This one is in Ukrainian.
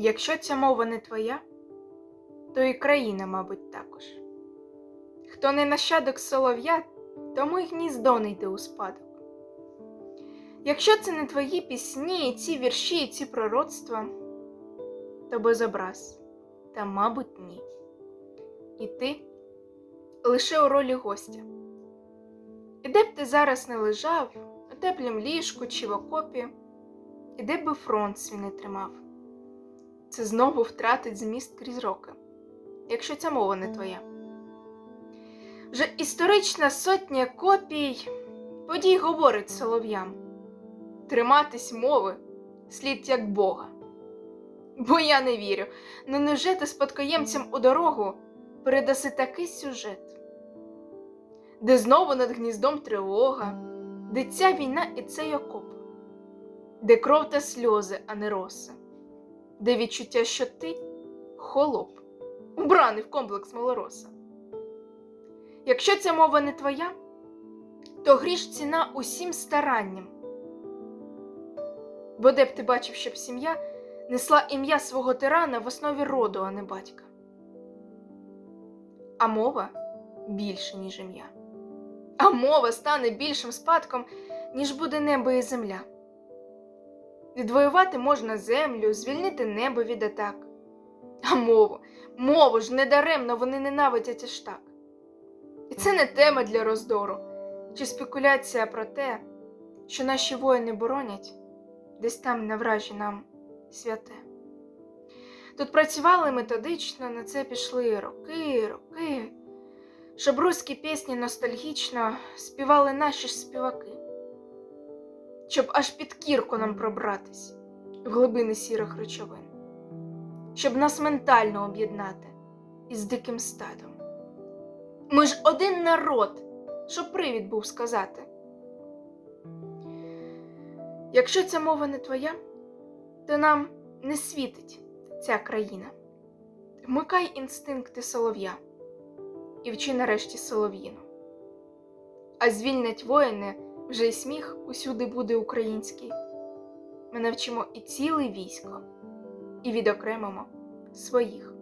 Якщо ця мова не твоя, то і країна, мабуть, також. Хто не нащадок солов'я, тому й гніздо не йде у спадок. Якщо це не твої пісні, ці вірші, і ці пророцтва, то безобраз, та, мабуть, ні. І ти лише у ролі гостя. І де б ти зараз не лежав, у теплім ліжку чи в окопі, і де би фронт свій не тримав, це знову втратить зміст крізь роки, якщо ця мова не твоя. Вже історична сотня копій подій говорить солов'ям триматись мови слід як Бога. Бо я не вірю, ну невже ти спадкоємцям у дорогу передаси такий сюжет, де знову над гніздом тривога, де ця війна і цей окоп, де кров та сльози, а не роса, де відчуття, що ти холоп, убраний в комплекс малороса. Якщо ця мова не твоя, то гріш ціна усім старанням. Бо де б ти бачив, щоб сім'я несла ім'я свого тирана в основі роду, а не батька. А мова більше, ніж ім'я. А мова стане більшим спадком, ніж буде небо і земля. Відвоювати можна землю, звільнити небо від атак. А мову, мову ж недаремно вони ненавидять аж так. І це не тема для роздору чи спекуляція про те, що наші воїни боронять десь там на вражі нам святе. Тут працювали методично, на це пішли роки, роки, щоб руські пісні ностальгічно співали наші ж співаки, щоб аж під кірку нам пробратись в глибини сірих речовин, щоб нас ментально об'єднати із диким стадом. Ми ж один народ, щоб привід був сказати. Якщо ця мова не твоя, то нам не світить ця країна. Вмикай інстинкти солов'я і вчи нарешті солов'їну. А звільнять воїни вже й сміх усюди буде український. Ми навчимо і ціле військо, і відокремимо своїх.